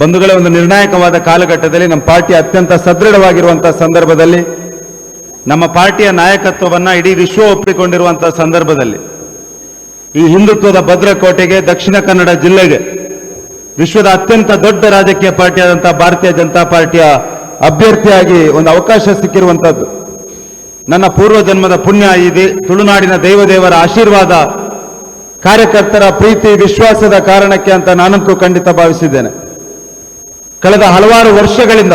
ಬಂಧುಗಳೇ, ಒಂದು ನಿರ್ಣಾಯಕವಾದ ಕಾಲಘಟ್ಟದಲ್ಲಿ ನಮ್ಮ ಪಾರ್ಟಿ ಅತ್ಯಂತ ಸದೃಢವಾಗಿರುವಂತಹ ಸಂದರ್ಭದಲ್ಲಿ, ನಮ್ಮ ಪಾರ್ಟಿಯ ನಾಯಕತ್ವವನ್ನ ಇಡೀ ವಿಶ್ವ ಒಪ್ಪಿಕೊಂಡಿರುವಂತಹ ಸಂದರ್ಭದಲ್ಲಿ, ಈ ಹಿಂದುತ್ವದ ಭದ್ರಕೋಟೆಗೆ, ದಕ್ಷಿಣ ಕನ್ನಡ ಜಿಲ್ಲೆಗೆ, ವಿಶ್ವದ ಅತ್ಯಂತ ದೊಡ್ಡ ರಾಜಕೀಯ ಪಾರ್ಟಿಯಾದಂತಹ ಭಾರತೀಯ ಜನತಾ ಪಾರ್ಟಿಯ ಅಭ್ಯರ್ಥಿಯಾಗಿ ಒಂದು ಅವಕಾಶ ಸಿಕ್ಕಿರುವಂತದ್ದು ನನ್ನ ಪೂರ್ವ ಜನ್ಮದ ಪುಣ್ಯ ಇದೆ ತುಳುನಾಡಿನ ದೇವದೇವರ ಆಶೀರ್ವಾದ ಕಾರ್ಯಕರ್ತರ ಪ್ರೀತಿ, ವಿಶ್ವಾಸದ ಕಾರಣಕ್ಕೆ ಅಂತ ನಾನಂತೂ ಖಂಡಿತ ಭಾವಿಸಿದ್ದೇನೆ. ಕಳೆದ ಹಲವಾರು ವರ್ಷಗಳಿಂದ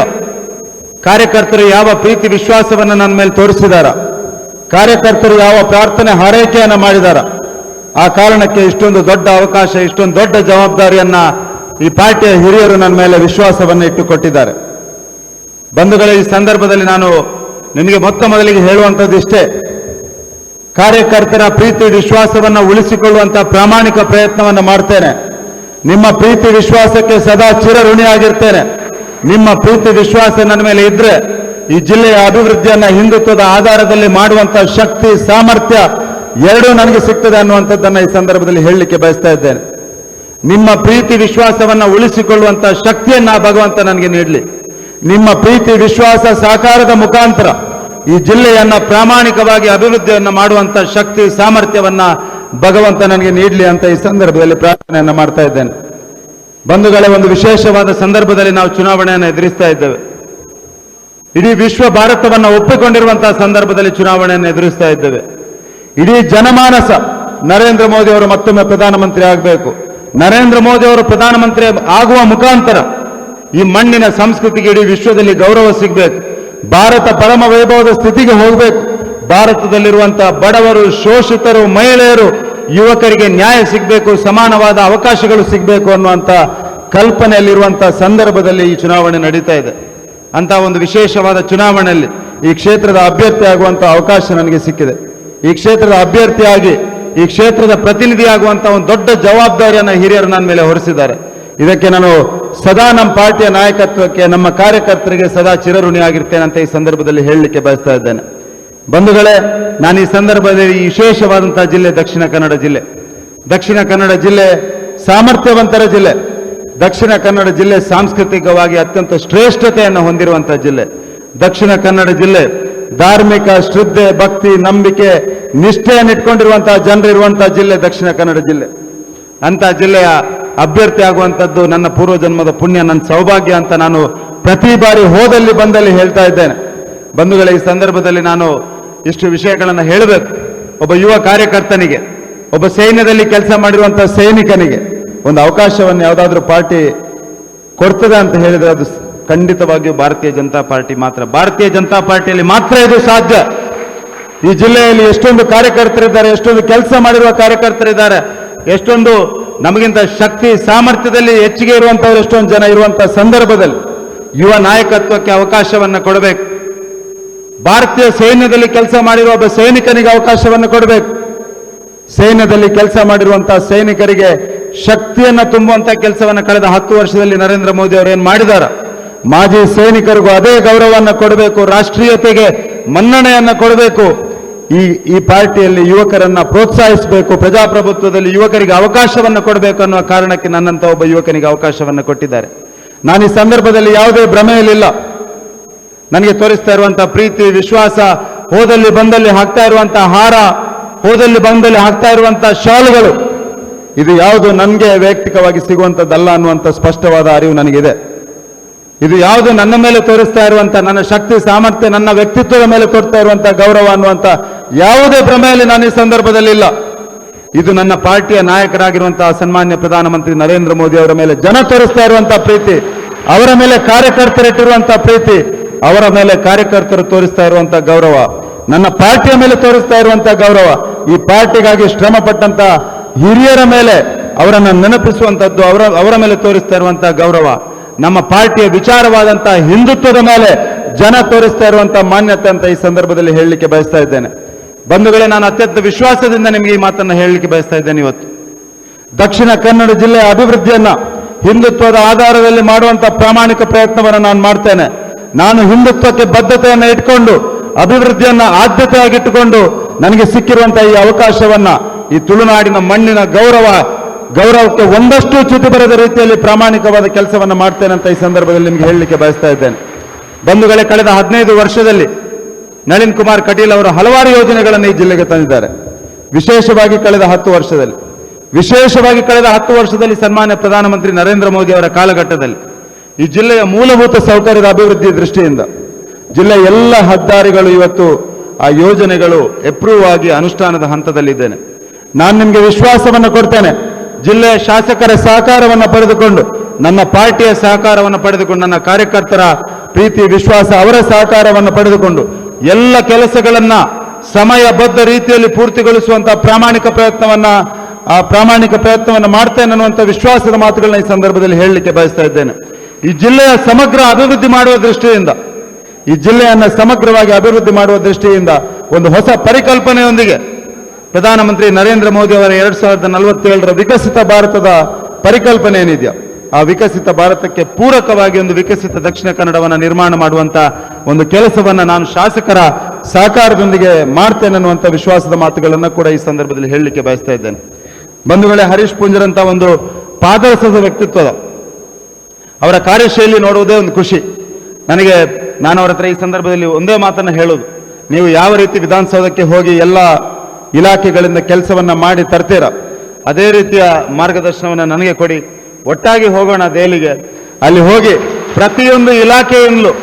ಕಾರ್ಯಕರ್ತರು ಯಾವ ಪ್ರೀತಿ ವಿಶ್ವಾಸವನ್ನು ನನ್ನ ಮೇಲೆ ತೋರಿಸಿದಾರ? ಕಾರ್ಯಕರ್ತರು ಯಾವ ಪ್ರಾರ್ಥನೆ ಹಾರೈಕೆಯನ್ನು ಮಾಡಿದಾರ? ಆ ಕಾರಣಕ್ಕೆ ಇಷ್ಟೊಂದು ದೊಡ್ಡ ಅವಕಾಶ, ಇಷ್ಟೊಂದು ದೊಡ್ಡ ಜವಾಬ್ದಾರಿಯನ್ನ ಈ ಪಾರ್ಟಿಯ ಹಿರಿಯರು ನನ್ನ ಮೇಲೆ ವಿಶ್ವಾಸವನ್ನು ಇಟ್ಟುಕೊಟ್ಟಿದ್ದಾರೆ. ಬಂಧುಗಳ, ಈ ಸಂದರ್ಭದಲ್ಲಿ ನಾನು ನಿಮಗೆ ಮೊತ್ತ ಮೊದಲಿಗೆ ಹೇಳುವಂಥದ್ದು ಇಷ್ಟೇ. ಕಾರ್ಯಕರ್ತರ ಪ್ರೀತಿ, ವಿಶ್ವಾಸವನ್ನು ಉಳಿಸಿಕೊಳ್ಳುವಂಥ ಪ್ರಾಮಾಣಿಕ ಪ್ರಯತ್ನವನ್ನು ಮಾಡ್ತೇನೆ. ನಿಮ್ಮ ಪ್ರೀತಿ ವಿಶ್ವಾಸಕ್ಕೆ ಸದಾ ಚಿರಋಣಿಯಾಗಿರ್ತೇನೆ. ನಿಮ್ಮ ಪ್ರೀತಿ ವಿಶ್ವಾಸ ನನ್ನ ಮೇಲೆ ಇದ್ರೆ ಈ ಜಿಲ್ಲೆಯ ಅಭಿವೃದ್ಧಿಯನ್ನ ಹಿಂದುತ್ವದ ಆಧಾರದಲ್ಲಿ ಮಾಡುವಂತ ಶಕ್ತಿ, ಸಾಮರ್ಥ್ಯ ಎರಡೂ ನನಗೆ ಸಿಗ್ತದೆ ಅನ್ನುವಂಥದ್ದನ್ನ ಈ ಸಂದರ್ಭದಲ್ಲಿ ಹೇಳಲಿಕ್ಕೆ ಬಯಸ್ತಾ ಇದ್ದೇನೆ. ನಿಮ್ಮ ಪ್ರೀತಿ ವಿಶ್ವಾಸವನ್ನ ಉಳಿಸಿಕೊಳ್ಳುವಂತ ಶಕ್ತಿಯನ್ನ ಭಗವಂತ ನನಗೆ ನೀಡಲಿ. ನಿಮ್ಮ ಪ್ರೀತಿ ವಿಶ್ವಾಸ ಸಾಕಾರದ ಮುಖಾಂತರ ಈ ಜಿಲ್ಲೆಯನ್ನ ಪ್ರಾಮಾಣಿಕವಾಗಿ ಅಭಿವೃದ್ಧಿಯನ್ನ ಮಾಡುವಂತ ಶಕ್ತಿ, ಸಾಮರ್ಥ್ಯವನ್ನ ಭಗವಂತ ನನಗೆ ನೀಡಲಿ ಅಂತ ಈ ಸಂದರ್ಭದಲ್ಲಿ ಪ್ರಾರ್ಥನೆಯನ್ನು ಮಾಡ್ತಾ ಇದ್ದೇನೆ. ಬಂಧುಗಳೇ, ಒಂದು ವಿಶೇಷವಾದ ಸಂದರ್ಭದಲ್ಲಿ ನಾವು ಚುನಾವಣೆಯನ್ನು ಎದುರಿಸ್ತಾ ಇದ್ದೇವೆ. ಇಡೀ ವಿಶ್ವ ಭಾರತವನ್ನು ಒಪ್ಪಿಕೊಂಡಿರುವಂತಹ ಸಂದರ್ಭದಲ್ಲಿ ಚುನಾವಣೆಯನ್ನು ಎದುರಿಸ್ತಾ ಇದ್ದೇವೆ. ಇಡೀ ಜನಮಾನಸ ನರೇಂದ್ರ ಮೋದಿ ಅವರು ಮತ್ತೊಮ್ಮೆ ಪ್ರಧಾನಮಂತ್ರಿ ಆಗಬೇಕು. ನರೇಂದ್ರ ಮೋದಿ ಅವರು ಪ್ರಧಾನಮಂತ್ರಿ ಆಗುವ ಮುಖಾಂತರ ಈ ಮಣ್ಣಿನ ಸಂಸ್ಕೃತಿಗೆ ಇಡೀ ವಿಶ್ವದಲ್ಲಿ ಗೌರವ ಸಿಗಬೇಕು. ಭಾರತ ಪರಮ ವೈಭವದ ಸ್ಥಿತಿಗೆ ಹೋಗಬೇಕು. ಭಾರತದಲ್ಲಿರುವಂತಹ ಬಡವರು, ಶೋಷಿತರು, ಮಹಿಳೆಯರು, ಯುವಕರಿಗೆ ನ್ಯಾಯ ಸಿಗಬೇಕು, ಸಮಾನವಾದ ಅವಕಾಶಗಳು ಸಿಗಬೇಕು ಅನ್ನುವಂಥ ಕಲ್ಪನೆಯಲ್ಲಿರುವಂತಹ ಸಂದರ್ಭದಲ್ಲಿ ಈ ಚುನಾವಣೆ ನಡೀತಾ ಇದೆ. ಅಂತ ಒಂದು ವಿಶೇಷವಾದ ಚುನಾವಣೆಯಲ್ಲಿ ಈ ಕ್ಷೇತ್ರದ ಅಭ್ಯರ್ಥಿ ಆಗುವಂತಹ ಅವಕಾಶ ನನಗೆ ಸಿಕ್ಕಿದೆ. ಈ ಕ್ಷೇತ್ರದ ಅಭ್ಯರ್ಥಿಯಾಗಿ, ಈ ಕ್ಷೇತ್ರದ ಪ್ರತಿನಿಧಿಯಾಗುವಂತ ಒಂದು ದೊಡ್ಡ ಜವಾಬ್ದಾರಿಯನ್ನು ಹಿರಿಯರು ನನ್ನ ಮೇಲೆ ಹೊರಿಸಿದ್ದಾರೆ. ಇದಕ್ಕೆ ನಾನು ಸದಾ ನಮ್ಮ ಪಾರ್ಟಿಯ ನಾಯಕತ್ವಕ್ಕೆ, ನಮ್ಮ ಕಾರ್ಯಕರ್ತರಿಗೆ ಸದಾ ಚಿರಋಣಿಯಾಗಿರ್ತೇನೆ ಅಂತ ಈ ಸಂದರ್ಭದಲ್ಲಿ ಹೇಳಲಿಕ್ಕೆ ಬಯಸ್ತಾ ಇದ್ದೇನೆ. ಬಂಧುಗಳೇ, ನಾನು ಈ ಸಂದರ್ಭದಲ್ಲಿ ವಿಶೇಷವಾದಂತಹ ಜಿಲ್ಲೆ ದಕ್ಷಿಣ ಕನ್ನಡ ಜಿಲ್ಲೆ. ದಕ್ಷಿಣ ಕನ್ನಡ ಜಿಲ್ಲೆ ಸಾಮರ್ಥ್ಯವಂತರ ಜಿಲ್ಲೆ. ದಕ್ಷಿಣ ಕನ್ನಡ ಜಿಲ್ಲೆ ಸಾಂಸ್ಕೃತಿಕವಾಗಿ ಅತ್ಯಂತ ಶ್ರೇಷ್ಠತೆಯನ್ನು ಹೊಂದಿರುವಂತಹ ಜಿಲ್ಲೆ. ದಕ್ಷಿಣ ಕನ್ನಡ ಜಿಲ್ಲೆ ಧಾರ್ಮಿಕ ಶ್ರದ್ಧೆ, ಭಕ್ತಿ, ನಂಬಿಕೆ, ನಿಷ್ಠೆಯನ್ನು ಇಟ್ಕೊಂಡಿರುವಂತಹ ಜಿಲ್ಲೆ ದಕ್ಷಿಣ ಕನ್ನಡ ಜಿಲ್ಲೆ. ಅಂತ ಜಿಲ್ಲೆಯ ಅಭ್ಯರ್ಥಿ ಆಗುವಂಥದ್ದು ನನ್ನ ಪೂರ್ವಜನ್ಮದ ಪುಣ್ಯ, ನನ್ನ ಸೌಭಾಗ್ಯ ಅಂತ ನಾನು ಪ್ರತಿ ಬಾರಿ ಹೋದಲ್ಲಿ ಬಂದಲ್ಲಿ ಹೇಳ್ತಾ ಇದ್ದೇನೆ. ಬಂಧುಗಳ, ಈ ಸಂದರ್ಭದಲ್ಲಿ ನಾನು ಇಷ್ಟು ವಿಷಯಗಳನ್ನು ಹೇಳಬೇಕು. ಒಬ್ಬ ಯುವ ಕಾರ್ಯಕರ್ತನಿಗೆ, ಒಬ್ಬ ಸೈನ್ಯದಲ್ಲಿ ಕೆಲಸ ಮಾಡಿರುವಂತಹ ಸೈನಿಕನಿಗೆ ಒಂದು ಅವಕಾಶವನ್ನು ಯಾವುದಾದ್ರೂ ಪಾರ್ಟಿ ಕೊಡ್ತದೆ ಅಂತ ಹೇಳಿದ್ರೆ ಅದು ಖಂಡಿತವಾಗಿಯೂ ಭಾರತೀಯ ಜನತಾ ಪಾರ್ಟಿ ಮಾತ್ರ. ಭಾರತೀಯ ಜನತಾ ಪಾರ್ಟಿಯಲ್ಲಿ ಮಾತ್ರ ಇದು ಸಾಧ್ಯ. ಈ ಜಿಲ್ಲೆಯಲ್ಲಿ ಎಷ್ಟೊಂದು ಕಾರ್ಯಕರ್ತರಿದ್ದಾರೆ, ಎಷ್ಟೊಂದು ಕೆಲಸ ಮಾಡಿರುವ ಕಾರ್ಯಕರ್ತರಿದ್ದಾರೆ, ಎಷ್ಟೊಂದು ನಮಗಿಂತ ಶಕ್ತಿ, ಸಾಮರ್ಥ್ಯದಲ್ಲಿ ಹೆಚ್ಚಿಗೆ ಇರುವಂಥವ್ರು, ಎಷ್ಟೊಂದು ಜನ ಇರುವಂತಹ ಸಂದರ್ಭದಲ್ಲಿ ಯುವ ನಾಯಕತ್ವಕ್ಕೆ ಅವಕಾಶವನ್ನು ಕೊಡಬೇಕು. ಭಾರತೀಯ ಸೈನ್ಯದಲ್ಲಿ ಕೆಲಸ ಮಾಡಿರುವ ಒಬ್ಬ ಸೈನಿಕನಿಗೆ ಅವಕಾಶವನ್ನು ಕೊಡಬೇಕು. ಸೈನ್ಯದಲ್ಲಿ ಕೆಲಸ ಮಾಡಿರುವಂತಹ ಸೈನಿಕರಿಗೆ ಶಕ್ತಿಯನ್ನು ತುಂಬುವಂತಹ ಕೆಲಸವನ್ನು ಕಳೆದ ಹತ್ತು ವರ್ಷದಲ್ಲಿ ನರೇಂದ್ರ ಮೋದಿ ಅವರು ಏನು ಮಾಡಿದ್ದಾರೆ ಮಾಜಿ ಸೈನಿಕರಿಗೂ ಅದೇ ಗೌರವವನ್ನು ಕೊಡಬೇಕು, ರಾಷ್ಟ್ರೀಯತೆಗೆ ಮನ್ನಣೆಯನ್ನು ಕೊಡಬೇಕು. ಈ ಈ ಪಾರ್ಟಿಯಲ್ಲಿ ಯುವಕರನ್ನ ಪ್ರೋತ್ಸಾಹಿಸಬೇಕು, ಪ್ರಜಾಪ್ರಭುತ್ವದಲ್ಲಿ ಯುವಕರಿಗೆ ಅವಕಾಶವನ್ನು ಕೊಡಬೇಕು ಅನ್ನುವ ಕಾರಣಕ್ಕೆ ನನ್ನಂತ ಒಬ್ಬ ಯುವಕನಿಗೆ ಅವಕಾಶವನ್ನು ಕೊಟ್ಟಿದ್ದಾರೆ. ನಾನು ಈ ಸಂದರ್ಭದಲ್ಲಿ ಯಾವುದೇ ಭ್ರಮೆಯಲ್ಲಿಲ್ಲ. ನನಗೆ ತೋರಿಸ್ತಾ ಇರುವಂತಹ ಪ್ರೀತಿ, ವಿಶ್ವಾಸ, ಹೋದಲ್ಲಿ ಬಂದಲ್ಲಿ ಹಾಕ್ತಾ ಇರುವಂತಹ ಹಾರ, ಹೋದಲ್ಲಿ ಬಂದಲ್ಲಿ ಹಾಕ್ತಾ ಇರುವಂತಹ ಶಾಲುಗಳು, ಇದು ಯಾವುದು ನನಗೆ ವೈಯಕ್ತಿಕವಾಗಿ ಸಿಗುವಂಥದ್ದಲ್ಲ ಅನ್ನುವಂಥ ಸ್ಪಷ್ಟವಾದ ಅರಿವು ನನಗಿದೆ. ಇದು ಯಾವುದು ನನ್ನ ಮೇಲೆ ತೋರಿಸ್ತಾ ಇರುವಂತ ನನ್ನ ಶಕ್ತಿ, ಸಾಮರ್ಥ್ಯ, ನನ್ನ ವ್ಯಕ್ತಿತ್ವದ ಮೇಲೆ ತೋರ್ತಾ ಇರುವಂಥ ಗೌರವ ಅನ್ನುವಂತ ಯಾವುದೇ ಭ್ರಮೆಯಲ್ಲಿ ನಾನು ಈ ಸಂದರ್ಭದಲ್ಲಿ ಇಲ್ಲ. ಇದು ನನ್ನ ಪಾರ್ಟಿಯ ನಾಯಕರಾಗಿರುವಂತಹ ಸನ್ಮಾನ್ಯ ಪ್ರಧಾನಮಂತ್ರಿ ನರೇಂದ್ರ ಮೋದಿ ಅವರ ಮೇಲೆ ಜನ ತೋರಿಸ್ತಾ ಇರುವಂತಹ ಪ್ರೀತಿ, ಅವರ ಮೇಲೆ ಕಾರ್ಯಕರ್ತರಿಟ್ಟಿರುವಂತಹ ಪ್ರೀತಿ ಅವರ ಮೇಲೆ ಕಾರ್ಯಕರ್ತರು ತೋರಿಸ್ತಾ ಇರುವಂತಹ ಗೌರವ, ನನ್ನ ಪಾರ್ಟಿಯ ಮೇಲೆ ತೋರಿಸ್ತಾ ಇರುವಂತಹ ಗೌರವ, ಈ ಪಾರ್ಟಿಗಾಗಿ ಶ್ರಮ ಪಟ್ಟಂತ ಹಿರಿಯರ ಮೇಲೆ ಅವರನ್ನು ನೆನಪಿಸುವಂತದ್ದು ಅವರ ಅವರ ಮೇಲೆ ತೋರಿಸ್ತಾ ಇರುವಂತಹ ಗೌರವ. ನಮ್ಮ ಪಾರ್ಟಿಯ ವಿಚಾರವಾದಂತಹ ಹಿಂದುತ್ವದ ಮೇಲೆ ಜನ ತೋರಿಸ್ತಾ ಇರುವಂತಹ ಮಾನ್ಯತೆ ಅಂತ ಈ ಸಂದರ್ಭದಲ್ಲಿ ಹೇಳಲಿಕ್ಕೆ ಬಯಸ್ತಾ ಇದ್ದೇನೆ. ಬಂಧುಗಳೇ, ನಾನು ಅತ್ಯಂತ ವಿಶ್ವಾಸದಿಂದ ನಿಮಗೆ ಈ ಮಾತನ್ನು ಹೇಳಲಿಕ್ಕೆ ಬಯಸ್ತಾ ಇದ್ದೇನೆ ಇವತ್ತು. ದಕ್ಷಿಣ ಕನ್ನಡ ಜಿಲ್ಲೆಯ ಅಭಿವೃದ್ಧಿಯನ್ನ ಹಿಂದುತ್ವದ ಆಧಾರದಲ್ಲಿ ಮಾಡುವಂತ ಪ್ರಾಮಾಣಿಕ ಪ್ರಯತ್ನವನ್ನು ನಾನು ಮಾಡ್ತೇನೆ. ನಾನು ಹಿಂದುತ್ವಕ್ಕೆ ಬದ್ಧತೆಯನ್ನು ಇಟ್ಕೊಂಡು, ಅಭಿವೃದ್ಧಿಯನ್ನ ಆದ್ಯತೆಯಾಗಿಟ್ಟುಕೊಂಡು ನನಗೆ ಸಿಕ್ಕಿರುವಂತಹ ಈ ಅವಕಾಶವನ್ನ ಈ ತುಳುನಾಡಿನ ಮಣ್ಣಿನ ಗೌರವ, ಗೌರವಕ್ಕೆ ಒಂದಷ್ಟು ಚ್ಯುತಿ ಬರದ ರೀತಿಯಲ್ಲಿ ಪ್ರಾಮಾಣಿಕವಾದ ಕೆಲಸವನ್ನು ಮಾಡ್ತೇನೆ ಅಂತ ಈ ಸಂದರ್ಭದಲ್ಲಿ ನಿಮಗೆ ಹೇಳಲಿಕ್ಕೆ ಬಯಸ್ತಾ ಇದ್ದೇನೆ. ಬಂಧುಗಳೇ, ಕಳೆದ ಹದಿನೈದು ವರ್ಷದಲ್ಲಿ ನಳಿನ್ ಕುಮಾರ್ ಕಟೀಲ್ ಅವರು ಹಲವಾರು ಯೋಜನೆಗಳನ್ನು ಈ ಜಿಲ್ಲೆಗೆ ತಂದಿದ್ದಾರೆ. ವಿಶೇಷವಾಗಿ ಕಳೆದ ಹತ್ತು ವರ್ಷದಲ್ಲಿ. ವಿಶೇಷವಾಗಿ ಕಳೆದ ಹತ್ತು ವರ್ಷದಲ್ಲಿ ಸನ್ಮಾನ್ಯ ಪ್ರಧಾನಮಂತ್ರಿ ನರೇಂದ್ರ ಮೋದಿ ಅವರ ಕಾಲಘಟ್ಟದಲ್ಲಿ. ಈ ಜಿಲ್ಲೆಯ ಮೂಲಭೂತ ಸೌಕರ್ಯದ ಅಭಿವೃದ್ಧಿ ದೃಷ್ಟಿಯಿಂದ ಜಿಲ್ಲೆಯ ಎಲ್ಲ ಹದ್ದಾರಿಗಳು ಇವತ್ತು ಆ ಯೋಜನೆಗಳು ಎಪ್ರೂವ್ ಆಗಿ ಅನುಷ್ಠಾನದ ಹಂತದಲ್ಲಿದ್ದೇನೆ. ನಾನು ನಿಮಗೆ ವಿಶ್ವಾಸವನ್ನು ಕೊಡ್ತೇನೆ. ಜಿಲ್ಲೆಯ ಶಾಸಕರ ಸಹಕಾರವನ್ನು ಪಡೆದುಕೊಂಡು, ನನ್ನ ಪಾರ್ಟಿಯ ಸಹಕಾರವನ್ನು ಪಡೆದುಕೊಂಡು, ನನ್ನ ಕಾರ್ಯಕರ್ತರ ಪ್ರೀತಿ, ವಿಶ್ವಾಸ, ಅವರ ಸಹಕಾರವನ್ನು ಪಡೆದುಕೊಂಡು ಎಲ್ಲ ಕೆಲಸಗಳನ್ನ ಸಮಯಬದ್ಧ ರೀತಿಯಲ್ಲಿ ಪೂರ್ತಿಗೊಳಿಸುವಂತಹ ಪ್ರಾಮಾಣಿಕ ಪ್ರಯತ್ನವನ್ನ, ಆ ಪ್ರಾಮಾಣಿಕ ಪ್ರಯತ್ನವನ್ನು ಮಾಡ್ತೇನೆ ಅನ್ನುವಂಥ ವಿಶ್ವಾಸದ ಮಾತುಗಳನ್ನ ಈ ಸಂದರ್ಭದಲ್ಲಿ ಹೇಳಲಿಕ್ಕೆ ಬಯಸ್ತಾ ಇದ್ದೇನೆ. ಈ ಜಿಲ್ಲೆಯ ಸಮಗ್ರ ಅಭಿವೃದ್ಧಿ ಮಾಡುವ ದೃಷ್ಟಿಯಿಂದ, ಈ ಜಿಲ್ಲೆಯನ್ನು ಸಮಗ್ರವಾಗಿ ಅಭಿವೃದ್ಧಿ ಮಾಡುವ ದೃಷ್ಟಿಯಿಂದ ಒಂದು ಹೊಸ ಪರಿಕಲ್ಪನೆಯೊಂದಿಗೆ ಪ್ರಧಾನಮಂತ್ರಿ ನರೇಂದ್ರ ಮೋದಿ ಅವರ ಎರಡು ಸಾವಿರದ ನಲವತ್ತೇಳರ ವಿಕಸಿತ ಭಾರತದ ಪರಿಕಲ್ಪನೆ ಏನಿದೆಯಾ ಆ ವಿಕಸಿತ ಭಾರತಕ್ಕೆ ಪೂರಕವಾಗಿ ಒಂದು ವಿಕಸಿತ ದಕ್ಷಿಣ ಕನ್ನಡವನ್ನು ನಿರ್ಮಾಣ ಮಾಡುವಂತ ಒಂದು ಕೆಲಸವನ್ನ ನಾನು ಶಾಸಕರ ಸಹಕಾರದೊಂದಿಗೆ ಮಾಡ್ತೇನೆ ಅನ್ನುವಂಥ ವಿಶ್ವಾಸದ ಮಾತುಗಳನ್ನು ಕೂಡ ಈ ಸಂದರ್ಭದಲ್ಲಿ ಹೇಳಲಿಕ್ಕೆ ಬಯಸ್ತಾ ಇದ್ದೇನೆ. ಬಂಧುಗಳೇ, ಹರೀಶ್ ಪುಂಜರಂತ ಒಂದು ಪಾದರಸದ ವ್ಯಕ್ತಿತ್ವದ ಅವರ ಕಾರ್ಯಶೈಲಿ ನೋಡುವುದೇ ಒಂದು ಖುಷಿ. ನನಗೆ ನಾನು ಅವರ ಹತ್ರ ಈ ಸಂದರ್ಭದಲ್ಲಿ ಒಂದೇ ಮಾತನ್ನು ಹೇಳೋದು ನೀವು ಯಾವ ರೀತಿ ವಿಧಾನಸೌಧಕ್ಕೆ ಹೋಗಿ ಎಲ್ಲ ಇಲಾಖೆಗಳಿಂದ ಕೆಲಸವನ್ನ ಮಾಡಿ ತರ್ತೀರ, ಅದೇ ರೀತಿಯ ಮಾರ್ಗದರ್ಶನವನ್ನು ನನಗೆ ಕೊಡಿ. ಒಟ್ಟಾಗಿ ಹೋಗೋಣ ದೆಹಲಿಗೆ. ಅಲ್ಲಿ ಹೋಗಿ ಪ್ರತಿಯೊಂದು ಇಲಾಖೆಯಿಂದಲೂ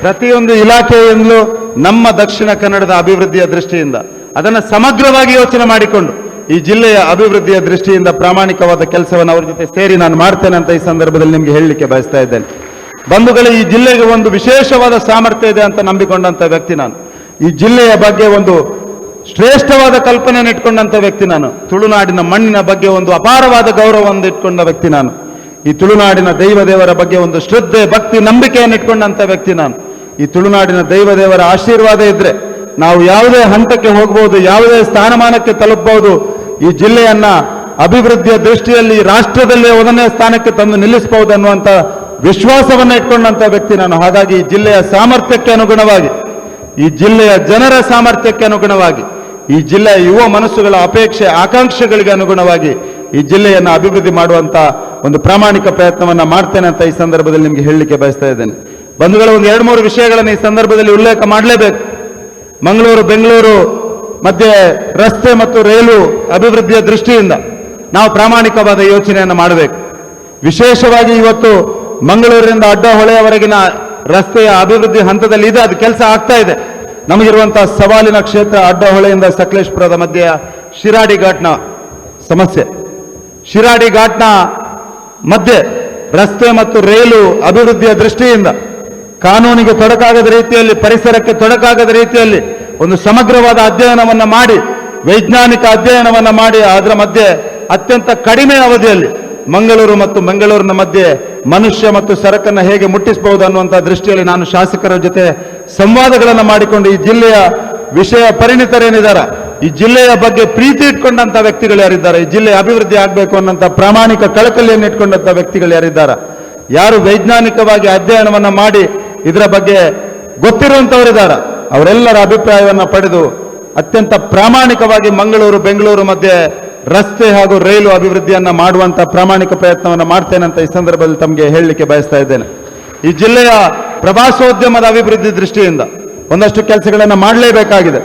ಪ್ರತಿಯೊಂದು ಇಲಾಖೆಯಿಂದಲೂ ನಮ್ಮ ದಕ್ಷಿಣ ಕನ್ನಡದ ಅಭಿವೃದ್ಧಿಯ ದೃಷ್ಟಿಯಿಂದ ಅದನ್ನು ಸಮಗ್ರವಾಗಿ ಯೋಚನೆ ಮಾಡಿಕೊಂಡು ಈ ಜಿಲ್ಲೆಯ ಅಭಿವೃದ್ಧಿಯ ದೃಷ್ಟಿಯಿಂದ ಪ್ರಾಮಾಣಿಕವಾದ ಕೆಲಸವನ್ನು ಅವರ ಜೊತೆ ಸೇರಿ ನಾನು ಮಾಡ್ತೇನೆ ಅಂತ ಈ ಸಂದರ್ಭದಲ್ಲಿ ನಿಮಗೆ ಹೇಳಲಿಕ್ಕೆ ಬಯಸ್ತಾ ಇದ್ದೇನೆ. ಬಂಧುಗಳೇ, ಈ ಜಿಲ್ಲೆಗೆ ಒಂದು ವಿಶೇಷವಾದ ಸಾಮರ್ಥ್ಯ ಇದೆ ಅಂತ ನಂಬಿಕೊಂಡಂತ ವ್ಯಕ್ತಿ ನಾನು. ಈ ಜಿಲ್ಲೆಯ ಬಗ್ಗೆ ಒಂದು ಶ್ರೇಷ್ಠವಾದ ಕಲ್ಪನೆಯನ್ನು ಇಟ್ಕೊಂಡಂತ ವ್ಯಕ್ತಿ ನಾನು. ತುಳುನಾಡಿನ ಮಣ್ಣಿನ ಬಗ್ಗೆ ಒಂದು ಅಪಾರವಾದ ಗೌರವವನ್ನು ಇಟ್ಕೊಂಡ ವ್ಯಕ್ತಿ ನಾನು. ಈ ತುಳುನಾಡಿನ ದೈವ ದೇವರ ಬಗ್ಗೆ ಒಂದು ಶ್ರದ್ಧೆ, ಭಕ್ತಿ, ನಂಬಿಕೆಯನ್ನು ಇಟ್ಕೊಂಡಂತ ವ್ಯಕ್ತಿ ನಾನು. ಈ ತುಳುನಾಡಿನ ದೈವ ದೇವರ ಆಶೀರ್ವಾದ ಇದ್ರೆ ನಾವು ಯಾವುದೇ ಹಂತಕ್ಕೆ ಹೋಗಬಹುದು ಯಾವುದೇ ಸ್ಥಾನಮಾನಕ್ಕೆ ತಲುಪಬಹುದು ಈ ಜಿಲ್ಲೆಯನ್ನ ಅಭಿವೃದ್ಧಿಯ ದೃಷ್ಟಿಯಲ್ಲಿ ರಾಷ್ಟ್ರದಲ್ಲೇ ಒಂದನೇ ಸ್ಥಾನಕ್ಕೆ ತಂದು ನಿಲ್ಲಿಸಬಹುದು ಅನ್ನುವಂಥ ವಿಶ್ವಾಸವನ್ನ ಇಟ್ಕೊಂಡಂತ ವ್ಯಕ್ತಿ ನಾನು. ಹಾಗಾಗಿ ಈ ಜಿಲ್ಲೆಯ ಸಾಮರ್ಥ್ಯಕ್ಕೆ ಅನುಗುಣವಾಗಿ, ಈ ಜಿಲ್ಲೆಯ ಜನರ ಸಾಮರ್ಥ್ಯಕ್ಕೆ ಅನುಗುಣವಾಗಿ, ಈ ಜಿಲ್ಲೆಯ ಯುವ ಮನಸ್ಸುಗಳ ಅಪೇಕ್ಷೆ, ಆಕಾಂಕ್ಷೆಗಳಿಗೆ ಅನುಗುಣವಾಗಿ ಈ ಜಿಲ್ಲೆಯನ್ನು ಅಭಿವೃದ್ಧಿ ಮಾಡುವಂತ ಒಂದು ಪ್ರಾಮಾಣಿಕ ಪ್ರಯತ್ನವನ್ನ ಮಾಡ್ತೇನೆ ಅಂತ ಈ ಸಂದರ್ಭದಲ್ಲಿ ನಿಮಗೆ ಹೇಳಲಿಕ್ಕೆ ಬಯಸ್ತಾ ಇದ್ದೇನೆ. ಬಂಧುಗಳ, ಒಂದು ಎರಡು ಮೂರು ವಿಷಯಗಳನ್ನು ಈ ಸಂದರ್ಭದಲ್ಲಿ ಉಲ್ಲೇಖ ಮಾಡಲೇಬೇಕು. ಮಂಗಳೂರು, ಬೆಂಗಳೂರು ಮಧ್ಯೆ ರಸ್ತೆ ಮತ್ತು ರೈಲು ಅಭಿವೃದ್ಧಿಯ ದೃಷ್ಟಿಯಿಂದ ನಾವು ಪ್ರಾಮಾಣಿಕವಾದ ಯೋಚನೆಯನ್ನು ಮಾಡಬೇಕು. ವಿಶೇಷವಾಗಿ ಇವತ್ತು ಮಂಗಳೂರಿನಿಂದ ಅಡ್ಡ ಹೊಳೆಯವರೆಗಿನ ರಸ್ತೆಯ ಅಭಿವೃದ್ಧಿ ಹಂತದಲ್ಲಿ ಇದೆ, ಅದು ಕೆಲಸ ಆಗ್ತಾ ಇದೆ. ನಮಗಿರುವಂತಹ ಸವಾಲಿನ ಕ್ಷೇತ್ರ ಅಡ್ಡ ಹೊಳೆಯಿಂದ ಸಕಲೇಶ್ಪುರದ ಮಧ್ಯೆ ಶಿರಾಡಿ ಘಾಟ್ನ ಸಮಸ್ಯೆ. ಶಿರಾಡಿ ಘಾಟ್ನ ಮಧ್ಯೆ ರಸ್ತೆ ಮತ್ತು ರೈಲು ಅಭಿವೃದ್ಧಿಯ ದೃಷ್ಟಿಯಿಂದ ಕಾನೂನಿಗೆ ತೊಡಕಾಗದ ರೀತಿಯಲ್ಲಿ, ಪರಿಸರಕ್ಕೆ ತೊಡಕಾಗದ ರೀತಿಯಲ್ಲಿ ಒಂದು ಸಮಗ್ರವಾದ ಅಧ್ಯಯನವನ್ನ ಮಾಡಿ, ವೈಜ್ಞಾನಿಕ ಅಧ್ಯಯನವನ್ನ ಮಾಡಿ, ಅದರ ಮಧ್ಯೆ ಅತ್ಯಂತ ಕಡಿಮೆ ಅವಧಿಯಲ್ಲಿ ಮಂಗಳೂರು ಮತ್ತು ಮಂಗಳೂರಿನ ಮಧ್ಯೆ ಮನುಷ್ಯ ಮತ್ತು ಸರಕನ್ನು ಹೇಗೆ ಮುಟ್ಟಿಸಬಹುದು ಅನ್ನುವಂಥ ದೃಷ್ಟಿಯಲ್ಲಿ ನಾನು ಶಾಸಕರ ಜೊತೆ ಸಂವಾದಗಳನ್ನು ಮಾಡಿಕೊಂಡು ಈ ಜಿಲ್ಲೆಯ ವಿಷಯ ಪರಿಣಿತರೇನಿದ್ದಾರೆ, ಈ ಜಿಲ್ಲೆಯ ಬಗ್ಗೆ ಪ್ರೀತಿ ಇಟ್ಕೊಂಡಂತ ವ್ಯಕ್ತಿಗಳು ಯಾರಿದ್ದಾರೆ, ಈ ಜಿಲ್ಲೆ ಅಭಿವೃದ್ಧಿ ಆಗಬೇಕು ಅನ್ನೋಂಥ ಪ್ರಾಮಾಣಿಕ ಕಳಕಳಿಯನ್ನು ಇಟ್ಕೊಂಡಂತ ವ್ಯಕ್ತಿಗಳು ಯಾರಿದ್ದಾರೆ, ಯಾರು ವೈಜ್ಞಾನಿಕವಾಗಿ ಅಧ್ಯಯನವನ್ನ ಮಾಡಿ ಇದರ ಬಗ್ಗೆ ಗೊತ್ತಿರುವಂತವರಿದ್ದಾರೆ. ಅವರೆಲ್ಲರ ಅಭಿಪ್ರಾಯವನ್ನು ಪಡೆದು ಅತ್ಯಂತ ಪ್ರಾಮಾಣಿಕವಾಗಿ ಮಂಗಳೂರು, ಬೆಂಗಳೂರು ಮಧ್ಯೆ ರಸ್ತೆ ಹಾಗೂ ರೈಲು ಅಭಿವೃದ್ಧಿಯನ್ನು ಮಾಡುವಂಥ ಪ್ರಾಮಾಣಿಕ ಪ್ರಯತ್ನವನ್ನು ಮಾಡ್ತೇನೆ ಅಂತ ಈ ಸಂದರ್ಭದಲ್ಲಿ ತಮಗೆ ಹೇಳಲಿಕ್ಕೆ ಬಯಸ್ತಾ ಇದ್ದೇನೆ. ಈ ಜಿಲ್ಲೆಯ ಪ್ರವಾಸೋದ್ಯಮದ ಅಭಿವೃದ್ಧಿ ದೃಷ್ಟಿಯಿಂದ ಒಂದಷ್ಟು ಕೆಲಸಗಳನ್ನು ಮಾಡಲೇಬೇಕಾಗಿದೆ.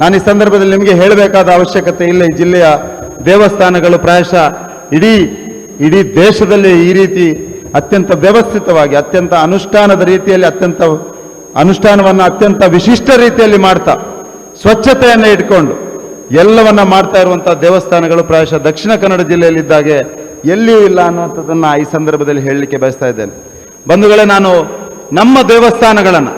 ನಾನು ಈ ಸಂದರ್ಭದಲ್ಲಿ ನಿಮಗೆ ಹೇಳಬೇಕಾದ ಅವಶ್ಯಕತೆ ಇಲ್ಲ. ಈ ಜಿಲ್ಲೆಯ ದೇವಸ್ಥಾನಗಳು ಪ್ರಾಯಶಃ ಇಡೀ ಇಡೀ ದೇಶದಲ್ಲಿ ಈ ರೀತಿ ಅತ್ಯಂತ ವ್ಯವಸ್ಥಿತವಾಗಿ, ಅತ್ಯಂತ ಅನುಷ್ಠಾನದ ರೀತಿಯಲ್ಲಿ ಅತ್ಯಂತ ಅನುಷ್ಠಾನವನ್ನು ಅತ್ಯಂತ ವಿಶಿಷ್ಟ ರೀತಿಯಲ್ಲಿ ಮಾಡ್ತಾ, ಸ್ವಚ್ಛತೆಯನ್ನು ಇಟ್ಕೊಂಡು ಎಲ್ಲವನ್ನ ಮಾಡ್ತಾ ಇರುವಂಥ ದೇವಸ್ಥಾನಗಳು ಪ್ರಾಯಶಃ ದಕ್ಷಿಣ ಕನ್ನಡ ಜಿಲ್ಲೆಯಲ್ಲಿದ್ದಾಗೆ ಎಲ್ಲಿಯೂ ಇಲ್ಲ ಅನ್ನುವಂಥದ್ದನ್ನ ಈ ಸಂದರ್ಭದಲ್ಲಿ ಹೇಳಲಿಕ್ಕೆ ಬಯಸ್ತಾ ಇದ್ದೇನೆ. ಬಂಧುಗಳೇ, ನಾನು ನಮ್ಮ ದೇವಸ್ಥಾನಗಳನ್ನು,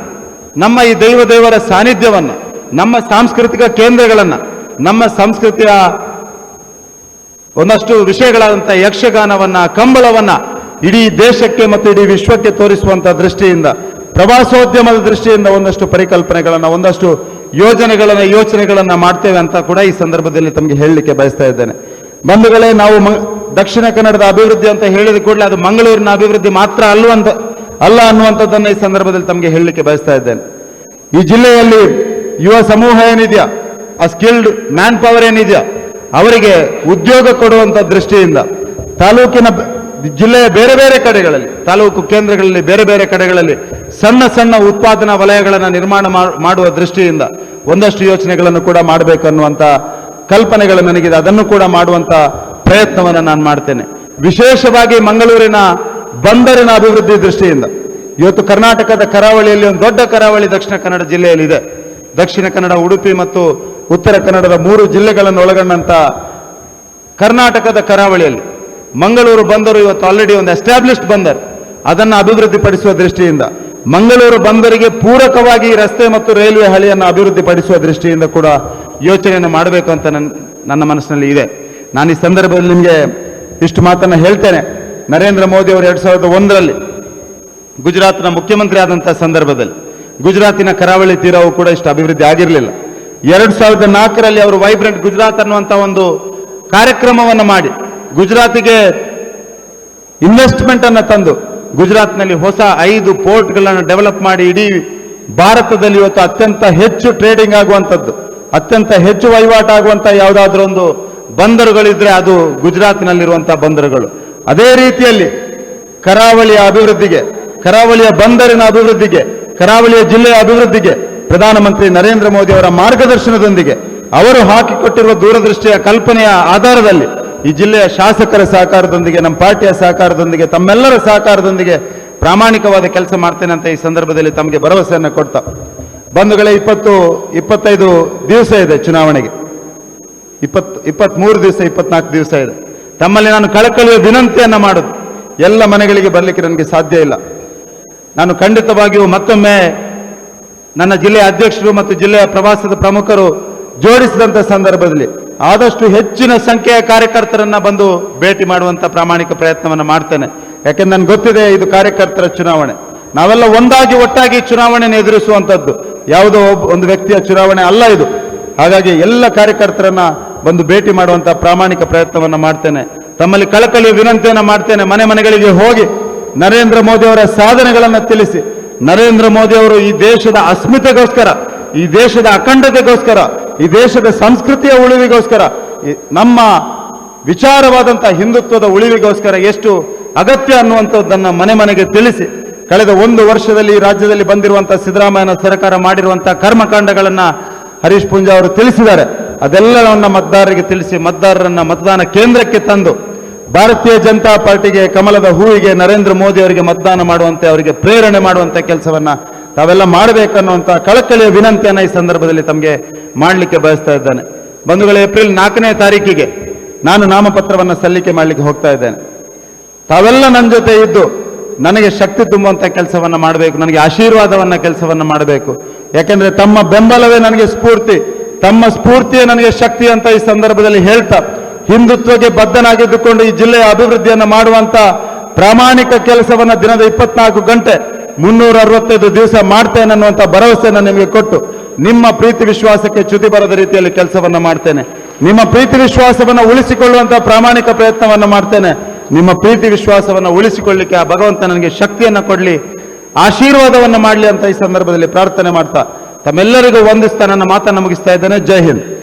ನಮ್ಮ ಈ ದೈವ ದೇವರ ಸಾನ್ನಿಧ್ಯವನ್ನ, ನಮ್ಮ ಸಾಂಸ್ಕೃತಿಕ ಕೇಂದ್ರಗಳನ್ನ, ನಮ್ಮ ಸಂಸ್ಕೃತಿಯ ಒಂದಷ್ಟು ವಿಷಯಗಳಾದಂಥ ಯಕ್ಷಗಾನವನ್ನ, ಕಂಬಳವನ್ನ ಇಡೀ ದೇಶಕ್ಕೆ ಮತ್ತು ಇಡೀ ವಿಶ್ವಕ್ಕೆ ತೋರಿಸುವಂಥ ದೃಷ್ಟಿಯಿಂದ ಪ್ರವಾಸೋದ್ಯಮದ ದೃಷ್ಟಿಯಿಂದ ಒಂದಷ್ಟು ಪರಿಕಲ್ಪನೆಗಳನ್ನ, ಒಂದಷ್ಟು ಯೋಜನೆಗಳನ್ನು, ಯೋಚನೆಗಳನ್ನ ಮಾಡ್ತೇವೆ ಅಂತ ಕೂಡ ಈ ಸಂದರ್ಭದಲ್ಲಿ ತಮಗೆ ಹೇಳಲಿಕ್ಕೆ ಬಯಸ್ತಾ ಇದ್ದೇನೆ. ಬಂಧುಗಳೇ, ನಾವು ದಕ್ಷಿಣ ಕನ್ನಡದ ಅಭಿವೃದ್ಧಿ ಅಂತ ಹೇಳಿದ ಕೂಡಲೇ ಅದು ಮಂಗಳೂರಿನ ಅಭಿವೃದ್ಧಿ ಮಾತ್ರ ಅಲ್ಲವಂತ ಅಲ್ಲ ಅನ್ನುವಂಥದ್ದನ್ನು ಈ ಸಂದರ್ಭದಲ್ಲಿ ತಮಗೆ ಹೇಳಲಿಕ್ಕೆ ಬಯಸ್ತಾ ಇದ್ದೇನೆ. ಈ ಜಿಲ್ಲೆಯಲ್ಲಿ ಯುವ ಸಮೂಹ ಏನಿದೆಯಾ, ಆ ಸ್ಕಿಲ್ಡ್ ಮ್ಯಾನ್ ಪವರ್ ಏನಿದೆಯಾ, ಅವರಿಗೆ ಉದ್ಯೋಗ ಕೊಡುವಂತ ದೃಷ್ಟಿಯಿಂದ ತಾಲೂಕಿನ ಜಿಲ್ಲೆಯ ಬೇರೆ ಬೇರೆ ಕಡೆಗಳಲ್ಲಿ, ತಾಲೂಕು ಕೇಂದ್ರಗಳಲ್ಲಿ ಬೇರೆ ಬೇರೆ ಕಡೆಗಳಲ್ಲಿ ಸಣ್ಣ ಸಣ್ಣ ಉತ್ಪಾದನಾ ವಲಯಗಳನ್ನು ನಿರ್ಮಾಣ ಮಾಡುವ ದೃಷ್ಟಿಯಿಂದ ಒಂದಷ್ಟು ಯೋಚನೆಗಳನ್ನು ಕೂಡ ಮಾಡಬೇಕು ಅನ್ನುವಂಥ ಕಲ್ಪನೆಗಳು ನನಗಿದೆ ಅದನ್ನು ಕೂಡ ಮಾಡುವಂಥ ಪ್ರಯತ್ನವನ್ನು ನಾನು ಮಾಡ್ತೇನೆ. ವಿಶೇಷವಾಗಿ ಮಂಗಳೂರಿನ ಬಂದರಿನ ಅಭಿವೃದ್ಧಿ ದೃಷ್ಟಿಯಿಂದ, ಇವತ್ತು ಕರ್ನಾಟಕದ ಕರಾವಳಿಯಲ್ಲಿ ಒಂದು ದೊಡ್ಡ ಕರಾವಳಿ ದಕ್ಷಿಣ ಕನ್ನಡ ಜಿಲ್ಲೆಯಲ್ಲಿದೆ. ದಕ್ಷಿಣ ಕನ್ನಡ, ಉಡುಪಿ ಮತ್ತು ಉತ್ತರ ಕನ್ನಡದ ಮೂರು ಜಿಲ್ಲೆಗಳನ್ನು ಒಳಗೊಂಡಂತ ಕರ್ನಾಟಕದ ಕರಾವಳಿಯಲ್ಲಿ ಮಂಗಳೂರು ಬಂದರು, ಇವತ್ತು ಆಲ್ರೆಡಿ ಒಂದು ಎಸ್ಟಾಬ್ಲಿಷ್ಡ್ ಬಂದರ್. ಅದನ್ನು ಅಭಿವೃದ್ಧಿಪಡಿಸುವ ದೃಷ್ಟಿಯಿಂದ, ಮಂಗಳೂರು ಬಂದರಿಗೆ ಪೂರಕವಾಗಿ ರಸ್ತೆ ಮತ್ತು ರೈಲ್ವೆ ಹಳಿಯನ್ನು ಅಭಿವೃದ್ಧಿಪಡಿಸುವ ದೃಷ್ಟಿಯಿಂದ ಕೂಡ ಯೋಚನೆಯನ್ನು ಮಾಡಬೇಕು ಅಂತ ನನ್ನ ನನ್ನ ಮನಸ್ಸಿನಲ್ಲಿ ಇದೆ. ನಾನು ಈ ಸಂದರ್ಭದಲ್ಲಿ ನಿಮಗೆ ಇಷ್ಟು ಮಾತನ್ನು ಹೇಳ್ತೇನೆ. ನರೇಂದ್ರ ಮೋದಿ ಅವರು ಎರಡು ಸಾವಿರದ ಒಂದರಲ್ಲಿ ಗುಜರಾತ್ನ ಮುಖ್ಯಮಂತ್ರಿ ಆದಂಥ ಸಂದರ್ಭದಲ್ಲಿ ಗುಜರಾತಿನ ಕರಾವಳಿ ತೀರವು ಕೂಡ ಇಷ್ಟು ಅಭಿವೃದ್ಧಿ ಆಗಿರಲಿಲ್ಲ. ಎರಡು ಸಾವಿರದ ನಾಲ್ಕರಲ್ಲಿ ಅವರು ವೈಬ್ರೆಂಟ್ ಗುಜರಾತ್ ಅನ್ನುವಂಥ ಒಂದು ಕಾರ್ಯಕ್ರಮವನ್ನು ಮಾಡಿ ಗುಜರಾತಿಗೆ ಇನ್ವೆಸ್ಟ್ಮೆಂಟ್ ಅನ್ನ ತಂದು, ಗುಜರಾತ್ನಲ್ಲಿ ಹೊಸ ಐದು ಪೋರ್ಟ್ಗಳನ್ನು ಡೆವಲಪ್ ಮಾಡಿ ಇಡೀ ಭಾರತದಲ್ಲಿ ಇವತ್ತು ಅತ್ಯಂತ ಹೆಚ್ಚು ಟ್ರೇಡಿಂಗ್ ಆಗುವಂಥದ್ದು. ಅತ್ಯಂತ ಹೆಚ್ಚು ವಹಿವಾಟು ಆಗುವಂಥ ಯಾವುದಾದ್ರೂ ಒಂದು ಬಂದರುಗಳಿದ್ರೆ ಅದು ಗುಜರಾತ್ನಲ್ಲಿರುವಂತಹ ಬಂದರುಗಳು. ಅದೇ ರೀತಿಯಲ್ಲಿ ಕರಾವಳಿಯ ಅಭಿವೃದ್ಧಿಗೆ, ಕರಾವಳಿಯ ಬಂದರಿನ ಅಭಿವೃದ್ಧಿಗೆ, ಕರಾವಳಿಯ ಜಿಲ್ಲೆಯ ಅಭಿವೃದ್ಧಿಗೆ ಪ್ರಧಾನಮಂತ್ರಿ ನರೇಂದ್ರ ಮೋದಿ ಅವರ ಮಾರ್ಗದರ್ಶನದೊಂದಿಗೆ ಅವರು ಹಾಕಿಕೊಟ್ಟಿರುವ ದೂರದೃಷ್ಟಿಯ ಕಲ್ಪನೆಯ ಆಧಾರದಲ್ಲಿ ಈ ಜಿಲ್ಲೆಯ ಶಾಸಕರ ಸಹಕಾರದೊಂದಿಗೆ, ನಮ್ಮ ಪಾರ್ಟಿಯ ಸಹಕಾರದೊಂದಿಗೆ, ತಮ್ಮೆಲ್ಲರ ಸಹಕಾರದೊಂದಿಗೆ ಪ್ರಾಮಾಣಿಕವಾದ ಕೆಲಸ ಮಾಡ್ತೇನೆ ಅಂತ ಈ ಸಂದರ್ಭದಲ್ಲಿ ತಮಗೆ ಭರವಸೆಯನ್ನು ಕೊಡ್ತಾ. ಬಂಧುಗಳೇ, ಇಪ್ಪತ್ತು, ಇಪ್ಪತ್ತೈದು ದಿವಸ ಇದೆ ಚುನಾವಣೆಗೆ. ಇಪ್ಪತ್, ಇಪ್ಪತ್ಮೂರು ದಿವಸ, ಇಪ್ಪತ್ನಾಲ್ಕು ದಿವಸ ಇದೆ. ತಮ್ಮಲ್ಲಿ ನಾನು ಕಳಕಳಿಯ ವಿನಂತಿಯನ್ನು ಮಾಡೋದು. ಎಲ್ಲ ಮನೆಗಳಿಗೆ ಬರಲಿಕ್ಕೆ ನನಗೆ ಸಾಧ್ಯ ಇಲ್ಲ. ನಾನು ಖಂಡಿತವಾಗಿಯೂ ಮತ್ತೊಮ್ಮೆ ನನ್ನ ಜಿಲ್ಲೆಯ ಅಧ್ಯಕ್ಷರು ಮತ್ತು ಜಿಲ್ಲೆಯ ಪ್ರವಾಸದ ಪ್ರಮುಖರು ಜೋಡಿಸಿದಂಥ ಸಂದರ್ಭದಲ್ಲಿ ಆದಷ್ಟು ಹೆಚ್ಚಿನ ಸಂಖ್ಯೆಯ ಕಾರ್ಯಕರ್ತರನ್ನ ಬಂದು ಭೇಟಿ ಮಾಡುವಂತ ಪ್ರಾಮಾಣಿಕ ಪ್ರಯತ್ನವನ್ನು ಮಾಡ್ತೇನೆ. ಯಾಕೆಂದ್ರೆ ನನ್ಗೆ ಗೊತ್ತಿದೆ ಇದು ಕಾರ್ಯಕರ್ತರ ಚುನಾವಣೆ. ನಾವೆಲ್ಲ ಒಂದಾಗಿ ಒಟ್ಟಾಗಿ ಚುನಾವಣೆಯನ್ನು ಎದುರಿಸುವಂಥದ್ದು ಯಾವುದೋ ಒಬ್ಬ ಒಂದು ವ್ಯಕ್ತಿಯ ಚುನಾವಣೆ ಅಲ್ಲ ಇದು. ಹಾಗಾಗಿ ಎಲ್ಲ ಕಾರ್ಯಕರ್ತರನ್ನ ಬಂದು ಭೇಟಿ ಮಾಡುವಂಥ ಪ್ರಾಮಾಣಿಕ ಪ್ರಯತ್ನವನ್ನ ಮಾಡ್ತೇನೆ. ತಮ್ಮಲ್ಲಿ ಕಳಕಳಿಯ ವಿನಂತಿಯನ್ನ ಮಾಡ್ತೇನೆ. ಮನೆ ಮನೆಗಳಿಗೆ ಹೋಗಿ ನರೇಂದ್ರ ಮೋದಿ ಅವರ ಸಾಧನೆಗಳನ್ನು ತಿಳಿಸಿ. ನರೇಂದ್ರ ಮೋದಿ ಅವರು ಈ ದೇಶದ ಅಸ್ಮಿತೆಗೋಸ್ಕರ, ಈ ದೇಶದ ಅಖಂಡತೆಗೋಸ್ಕರ ಈ ದೇಶದ ಸಂಸ್ಕೃತಿಯ ಉಳಿವಿಗೋಸ್ಕರ ನಮ್ಮ ವಿಚಾರವಾದಂಥ ಹಿಂದುತ್ವದ ಉಳಿವಿಗೋಸ್ಕರ ಎಷ್ಟು ಅಗತ್ಯ ಅನ್ನುವಂಥದ್ದನ್ನು ಮನೆ ಮನೆಗೆ ತಿಳಿಸಿ, ಕಳೆದ ಒಂದು ವರ್ಷದಲ್ಲಿ ರಾಜ್ಯದಲ್ಲಿ ಬಂದಿರುವಂಥ ಸಿದ್ದರಾಮಯ್ಯನ ಸರ್ಕಾರ ಮಾಡಿರುವಂಥ ಕರ್ಮಕಾಂಡಗಳನ್ನು ಹರೀಶ್ ಪೂಂಜಾ ಅವರು ತಿಳಿಸಿದ್ದಾರೆ. ಅದೆಲ್ಲವನ್ನು ಮತದಾರರಿಗೆ ತಿಳಿಸಿ, ಮತದಾರರನ್ನ ಮತದಾನ ಕೇಂದ್ರಕ್ಕೆ ತಂದು, ಭಾರತೀಯ ಜನತಾ ಪಾರ್ಟಿಗೆ, ಕಮಲದ ಹೂವಿಗೆ ನರೇಂದ್ರ ಮೋದಿ ಅವರಿಗೆ ಮತದಾನ ಮಾಡುವಂತೆ ಅವರಿಗೆ ಪ್ರೇರಣೆ ಮಾಡುವಂಥ ಕೆಲಸವನ್ನ ತಾವೆಲ್ಲ ಮಾಡಬೇಕನ್ನುವಂಥ ಕಳಕಳಿಯ ವಿನಂತಿಯನ್ನು ಈ ಸಂದರ್ಭದಲ್ಲಿ ತಮಗೆ ಮಾಡಲಿಕ್ಕೆ ಬಯಸ್ತಾ ಇದ್ದೇನೆ. ಬಂಧುಗಳು, ಏಪ್ರಿಲ್ ನಾಲ್ಕನೇ ತಾರೀಕಿಗೆ ನಾನು ನಾಮಪತ್ರವನ್ನು ಸಲ್ಲಿಕೆ ಮಾಡಲಿಕ್ಕೆ ಹೋಗ್ತಾ ಇದ್ದೇನೆ. ತಾವೆಲ್ಲ ನನ್ನ ಜೊತೆ ಇದ್ದು ನನಗೆ ಶಕ್ತಿ ತುಂಬುವಂಥ ಕೆಲಸವನ್ನ ಮಾಡಬೇಕು, ನನಗೆ ಆಶೀರ್ವಾದವನ್ನ ಕೆಲಸವನ್ನ ಮಾಡಬೇಕು. ಯಾಕೆಂದರೆ ತಮ್ಮ ಬೆಂಬಲವೇ ನನಗೆ ಸ್ಫೂರ್ತಿ, ತಮ್ಮ ಸ್ಫೂರ್ತಿಯೇ ನನಗೆ ಶಕ್ತಿ ಅಂತ ಈ ಸಂದರ್ಭದಲ್ಲಿ ಹೇಳ್ತಾ, ಹಿಂದುತ್ವಕ್ಕೆ ಬದ್ಧನಾಗಿದ್ದುಕೊಂಡು ಈ ಜಿಲ್ಲೆಯ ಅಭಿವೃದ್ಧಿಯನ್ನ ಮಾಡುವಂಥ ಪ್ರಾಮಾಣಿಕ ಕೆಲಸವನ್ನ ದಿನದ ಇಪ್ಪತ್ನಾಲ್ಕು ಗಂಟೆ ಮುನ್ನೂರ ಅರವತ್ತೈದು ದಿವಸ ಮಾಡ್ತೇನೆ ಅನ್ನುವಂಥ ಭರವಸೆಯನ್ನು ನಿಮಗೆ ಕೊಟ್ಟು ನಿಮ್ಮ ಪ್ರೀತಿ ವಿಶ್ವಾಸಕ್ಕೆ ಚ್ಯುತಿ ಬರದ ರೀತಿಯಲ್ಲಿ ಕೆಲಸವನ್ನು ಮಾಡ್ತೇನೆ. ನಿಮ್ಮ ಪ್ರೀತಿ ವಿಶ್ವಾಸವನ್ನು ಉಳಿಸಿಕೊಳ್ಳುವಂತಹ ಪ್ರಾಮಾಣಿಕ ಪ್ರಯತ್ನವನ್ನು ಮಾಡ್ತೇನೆ. ನಿಮ್ಮ ಪ್ರೀತಿ ವಿಶ್ವಾಸವನ್ನು ಉಳಿಸಿಕೊಳ್ಳಿಕ್ಕೆ ಆ ಭಗವಂತ ನನಗೆ ಶಕ್ತಿಯನ್ನ ಕೊಡ್ಲಿ, ಆಶೀರ್ವಾದವನ್ನು ಮಾಡಲಿ ಅಂತ ಈ ಸಂದರ್ಭದಲ್ಲಿ ಪ್ರಾರ್ಥನೆ ಮಾಡ್ತಾ ತಮ್ಮೆಲ್ಲರಿಗೂ ವಂದಿಸ್ತಾ ನನ್ನ ಮಾತನ್ನು ಮುಗಿಸ್ತಾ ಇದ್ದೇನೆ. ಜೈ ಹಿಂದ್.